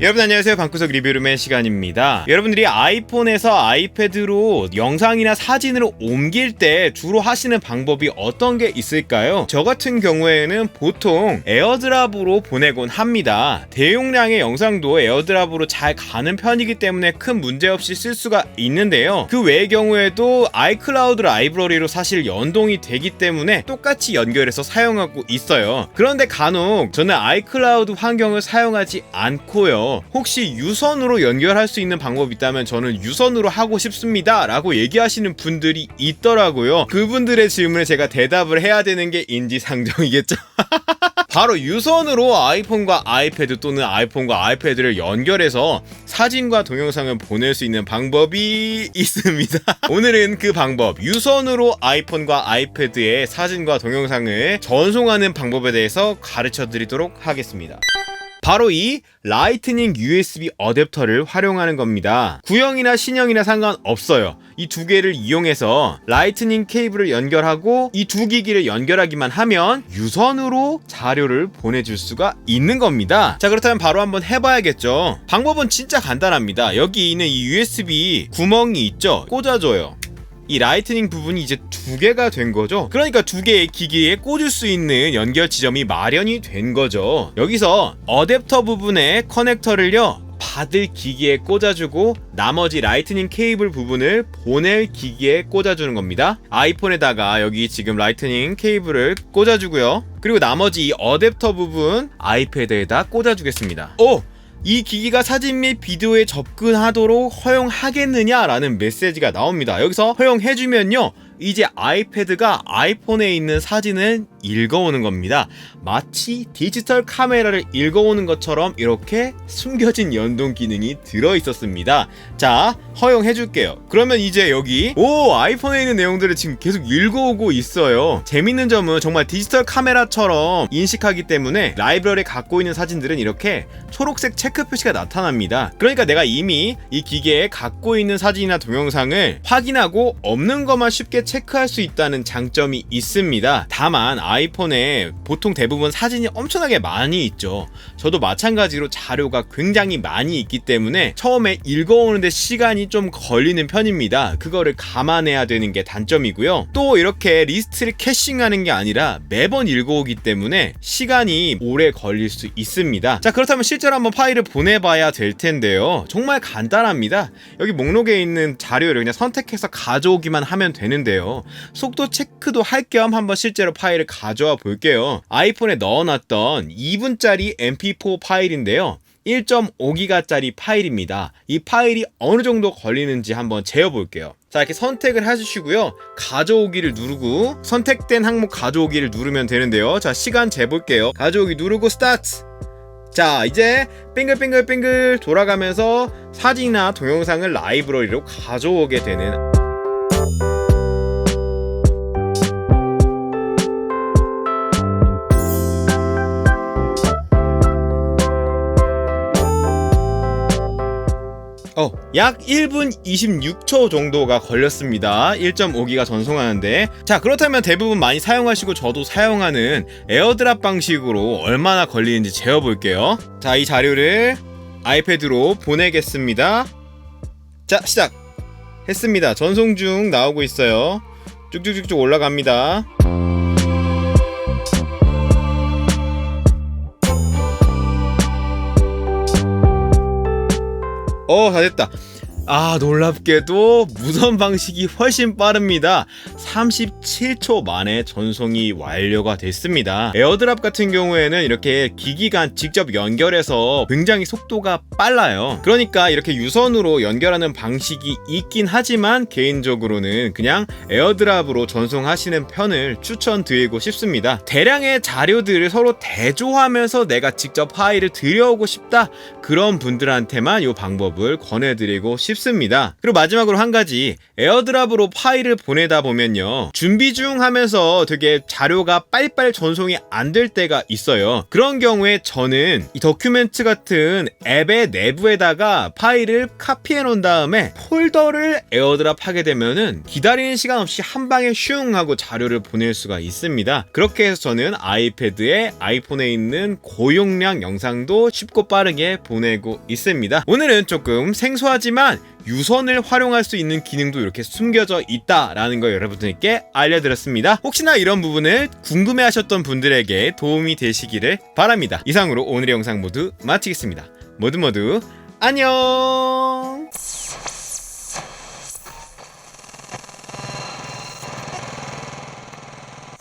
여러분 안녕하세요. 방구석 리뷰룸의 시간입니다. 여러분들이 아이폰에서 아이패드로 영상이나 사진을 옮길 때 주로 하시는 방법이 어떤 게 있을까요? 저 같은 경우에는 보통 에어드랍으로 보내곤 합니다. 대용량의 영상도 에어드랍으로 잘 가는 편이기 때문에 큰 문제 없이 쓸 수가 있는데요. 그 외의 경우에도 아이클라우드 라이브러리로 사실 연동이 되기 때문에 똑같이 연결해서 사용하고 있어요. 그런데 간혹 저는 아이클라우드 환경을 사용하지 않고요 혹시 유선으로 연결할 수 있는 방법이 있다면 저는 유선으로 하고 싶습니다 라고 얘기하시는 분들이 있더라고요 그분들의 질문에 제가 대답을 해야 되는 게 인지상정이겠죠 바로 유선으로 아이폰과 아이패드 또는 아이폰과 아이패드를 연결해서 사진과 동영상을 보낼 수 있는 방법이 있습니다. 오늘은 그 방법, 유선으로 아이폰과 아이패드의 사진과 동영상을 전송하는 방법에 대해서 가르쳐 드리도록 하겠습니다. 바로 이 라이트닝 USB 어댑터를 활용하는 겁니다. 구형이나 신형이나 상관없어요. 이 두 개를 이용해서 라이트닝 케이블을 연결하고 이 두 기기를 연결하기만 하면 유선으로 자료를 보내줄 수가 있는 겁니다. 자 그렇다면 바로 한번 해봐야겠죠. 방법은 진짜 간단합니다. 여기 있는 이 USB 구멍이 있죠. 꽂아줘요. 이 라이트닝 부분이 이제 두 개가 된 거죠. 그러니까 두 개의 기기에 꽂을 수 있는 연결 지점이 마련이 된 거죠. 여기서 어댑터 부분에 커넥터를요. 받을 기기에 꽂아주고 나머지 라이트닝 케이블 부분을 보낼 기기에 꽂아주는 겁니다. 아이폰에다가 여기 지금 라이트닝 케이블을 꽂아주고요. 그리고 나머지 이 어댑터 부분 아이패드에다 꽂아주겠습니다. 오! 이 기기가 사진 및 비디오에 접근하도록 허용하겠느냐라는 메시지가 나옵니다. 여기서 허용해주면요. 이제 아이패드가 아이폰에 있는 사진을 읽어오는 겁니다. 마치 디지털 카메라를 읽어오는 것처럼 이렇게 숨겨진 연동 기능이 들어 있었습니다. 자, 허용해 줄게요. 그러면 이제 여기 오, 아이폰에 있는 내용들을 지금 계속 읽어오고 있어요. 재밌는 점은 정말 디지털 카메라처럼 인식하기 때문에 라이브러리에 갖고 있는 사진들은 이렇게 초록색 체크 표시가 나타납니다. 그러니까 내가 이미 이 기계에 갖고 있는 사진이나 동영상을 확인하고 없는 것만 쉽게 체크할 수 있다는 장점이 있습니다. 다만 아이폰에 보통 대부분 사진이 엄청나게 많이 있죠. 저도 마찬가지로 자료가 굉장히 많이 있기 때문에 처음에 읽어오는데 시간이 좀 걸리는 편입니다. 그거를 감안해야 되는 게 단점이고요. 또 이렇게 리스트를 캐싱하는 게 아니라 매번 읽어오기 때문에 시간이 오래 걸릴 수 있습니다. 자, 그렇다면 실제로 한번 파일을 보내봐야 될 텐데요. 정말 간단합니다. 여기 목록에 있는 자료를 그냥 선택해서 가져오기만 하면 되는데요. 속도 체크도 할 겸 한번 실제로 파일을 가 져와 볼게요. 아이폰에 넣어놨던 2분짜리 mp4 파일인데요. 1.5기가짜리 파일입니다. 이 파일이 어느 정도 걸리는지 한번 재어볼게요. 자, 이렇게 선택을 해주시고요. 가져오기를 누르고 선택된 항목 가져오기를 누르면 되는데요. 자, 시간 재볼게요. 가져오기 누르고 스타트! 자, 이제 빙글빙글빙글 돌아가면서 사진이나 동영상을 라이브러리로 가져오게 되는 어, 약 1분 26초 정도가 걸렸습니다. 1.5기가 전송하는데. 자, 그렇다면 대부분 많이 사용하시고 저도 사용하는 에어드랍 방식으로 얼마나 걸리는지 재어볼게요. 자, 이 자료를 아이패드로 보내겠습니다. 자, 시작! 했습니다. 전송 중 나오고 있어요. 쭉쭉쭉쭉 올라갑니다. 어, 다 됐다. 아, 놀랍게도 무선 방식이 훨씬 빠릅니다. 37초 만에 전송이 완료가 됐습니다. 에어드랍 같은 경우에는 이렇게 기기간 직접 연결해서 굉장히 속도가 빨라요. 그러니까 이렇게 유선으로 연결하는 방식이 있긴 하지만 개인적으로는 그냥 에어드랍으로 전송하시는 편을 추천드리고 싶습니다. 대량의 자료들을 서로 대조하면서 내가 직접 파일을 들여오고 싶다. 그런 분들한테만 이 방법을 권해드리고 싶습니다. 쉽습니다. 그리고 마지막으로 한 가지 에어드랍으로 파일을 보내다 보면요 준비 중 하면서 되게 자료가 빨리빨리 전송이 안 될 때가 있어요. 그런 경우에 저는 이 더큐멘트 같은 앱의 내부에다가 파일을 카피해 놓은 다음에 폴더를 에어드랍 하게 되면은 기다리는 시간 없이 한 방에 슝 하고 자료를 보낼 수가 있습니다. 그렇게 해서 저는 아이패드에 아이폰에 있는 고용량 영상도 쉽고 빠르게 보내고 있습니다. 오늘은 조금 생소하지만 유선을 활용할 수 있는 기능도 이렇게 숨겨져 있다라는 걸 여러분들께 알려드렸습니다. 혹시나 이런 부분을 궁금해하셨던 분들에게 도움이 되시기를 바랍니다. 이상으로 오늘의 영상 모두 마치겠습니다. 모두 모두 안녕!